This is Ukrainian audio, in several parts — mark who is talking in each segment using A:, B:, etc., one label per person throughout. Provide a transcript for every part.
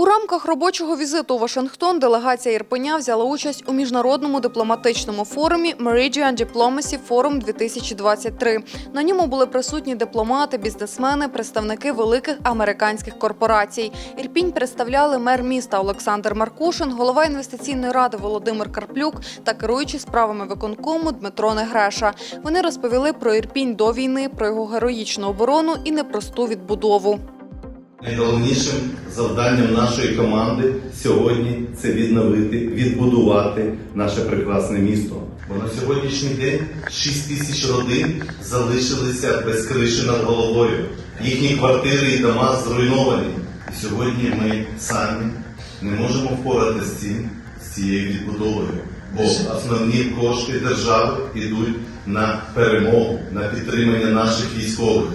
A: У рамках робочого візиту у Вашингтон делегація Ірпеня взяла участь у міжнародному дипломатичному форумі Meridian Diplomacy Forum 2023. На ньому були присутні дипломати, бізнесмени, представники великих американських корпорацій. Ірпінь представляли мер міста Олександр Маркушин, голова інвестиційної ради Володимир Карплюк та керуючий справами виконкому Дмитро Негреша. Вони розповіли про Ірпінь до війни, про його героїчну оборону і непросту відбудову.
B: Найголовнішим завданням нашої команди сьогодні це відновити, відбудувати наше прекрасне місто. Бо на сьогоднішній день 6 тисяч родин залишилися без криші над головою. Їхні квартири і дома зруйновані. І сьогодні ми самі не можемо впоратися з цим, з цією відбудовою. Бо основні кошти держави йдуть на перемогу, на підтримання наших військових.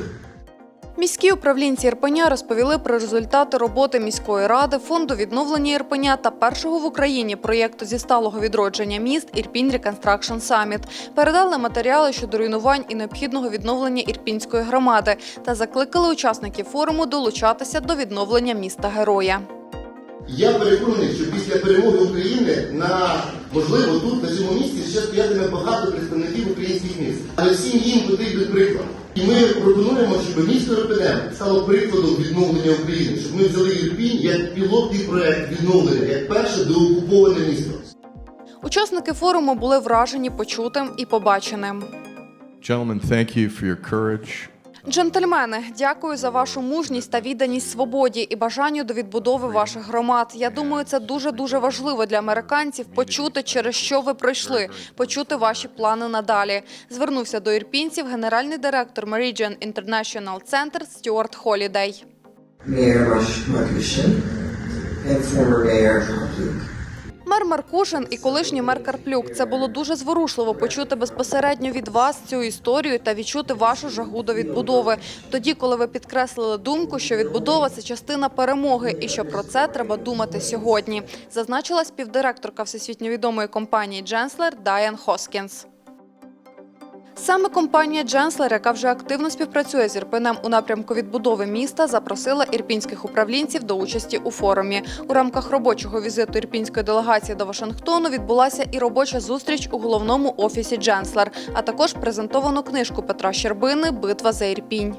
A: Міські управлінці Ірпеня розповіли про результати роботи міської ради, фонду відновлення Ірпеня та першого в Україні проєкту зі сталого відродження міст Ірпінь Reconstruction Summit. Передали матеріали щодо руйнувань і необхідного відновлення ірпінської громади та закликали учасників форуму долучатися до відновлення міста героя.
C: Я переконаний, що після перемоги України на можливо тут на цьому місці ще стоятиме багато представників українських міст. Але всім їм потрібен приклад. І ми пропонуємо, щоб місто Ірпенем стало прикладом відновлення України, щоб ми взяли Ірпінь як пілотний проект відновлення, як перше доокуповане місто.
A: Учасники форуму були вражені почутим і побаченим.
D: Gentlemen, thank you for your courage.
A: Джентльмени, дякую за вашу мужність та відданість свободі і бажанню до відбудови ваших громад. Я думаю, це дуже дуже важливо для американців почути, через що ви пройшли, почути ваші плани надалі. Звернувся до ірпінців генеральний директор Meridian International Center Стюарт Холідей.
E: Mayor Rush Markushin and.
A: Мер Маркушин і колишній мер Карплюк. Це було дуже зворушливо почути безпосередньо від вас цю історію та відчути вашу жагу до відбудови. Тоді, коли ви підкреслили думку, що відбудова це частина перемоги, і що про це треба думати сьогодні, зазначила співдиректорка всесвітньо відомої компанії Дженслер Дайан Хоскінс. Саме компанія Дженслер, яка вже активно співпрацює з Ірпенем у напрямку відбудови міста, запросила ірпінських управлінців до участі у форумі. У рамках робочого візиту ірпінської делегації до Вашингтону відбулася і робоча зустріч у головному офісі Дженслер, а також презентовану книжку Петра Щербини Битва за Ірпінь.